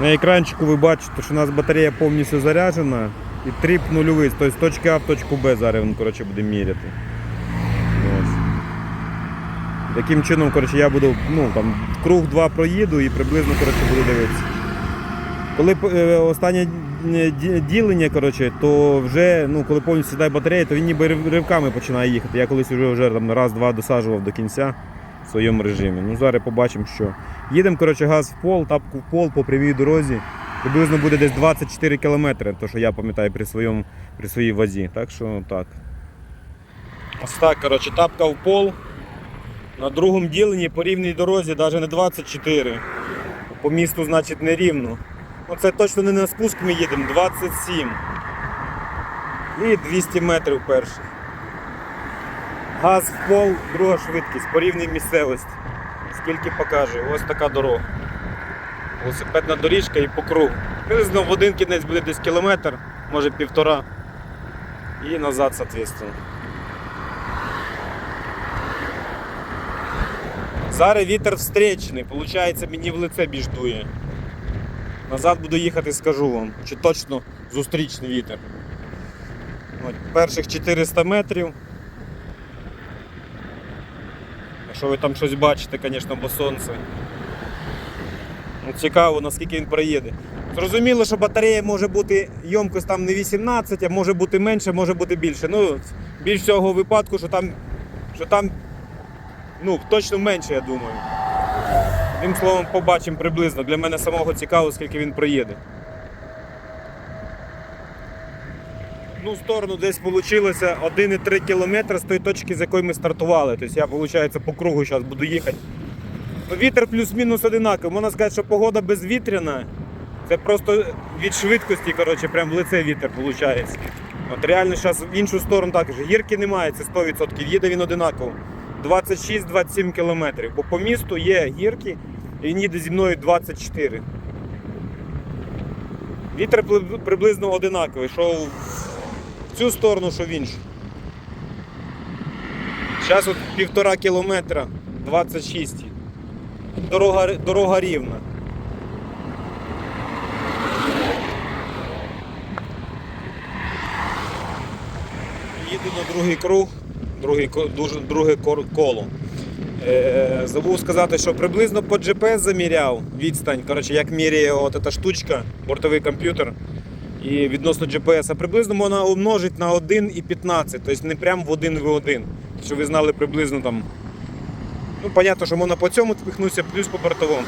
На екранчику ви бачите, що у нас батарея повністю заряджена і тріп нульовий, тобто з точки А в точку Б зараз він коротше, буде міряти. Ось. Таким чином коротше, я буду ну, там, круг 2 проїду і приблизно коротше, буду дивитися. Коли е, останнє е, ділення, коротше, то вже ну, коли повністю сідає батарея, то він ніби ривками починає їхати. Я колись вже, вже там, раз-два досаджував до кінця в своєму режимі. Ну, зараз побачимо, що. Їдемо, коротше, газ в пол, тапку в пол по прямій дорозі. Приблизно буде десь 24 кілометри, то що я пам'ятаю при, своєму, при своїй вазі. Так що так. Ось так, коротше, тапка в пол. На другому діленні по рівній дорозі навіть не 24. По місту, значить, не рівно. Ну, це точно не на спуск ми їдемо, 27. І 200 метрів перший. Газ в пол, друга швидкість, по рівній місцевості. Скільки покаже, ось така дорога. Велосипедна доріжка і по кругу. Приблизно в один кінець буде десь кілометр, може півтора. І назад, соответственно. Зараз вітер встречний, виходить, мені в лице більш дує. Назад буду їхати, скажу вам, чи точно зустрічний вітер. От, перших 400 метрів. Якщо ви там щось бачите, звісно, бо сонце. Ну, цікаво, наскільки він проїде. Зрозуміло, що батарея може бути ємкость там не 18, а може бути менше, може бути більше. Ну, більш всього випадку, що там, що там ну, точно менше, я думаю. Тим словом, побачимо приблизно. Для мене самого цікаво, скільки він проїде. Ну, сторону десь вийшло 1,3 км з тої точки, з якої ми стартували. Тобто я, виходить, по кругу зараз буду їхати. Вітер плюс-мінус одинаковий. Можна сказати, що погода безвітряна. Це просто від швидкості, коротше, прям в лице вітер виходить. От реально зараз в іншу сторону також. Гірки немає, це 100%. Їде він одинаково. 26-27 кілометрів. Бо по місту є гірки, і він їде зі мною 24. Вітер приблизно одинаковий, що цю сторону, що в іншу. Зараз от півтора кілометра, 26. Дорога, дорога рівна. Їду на другий круг, другий, дуже, друге коло. Е, забув сказати, що приблизно по GPS заміряв відстань, коротше, як міряє от ця штучка, бортовий комп'ютер. І відносно GPS, приблизно можна умножити на 1,15, тобто не прямо в 1 в 1. Щоб ви знали приблизно там. Ну, понятно, що можна по цьому спихнутися, плюс по бортовому.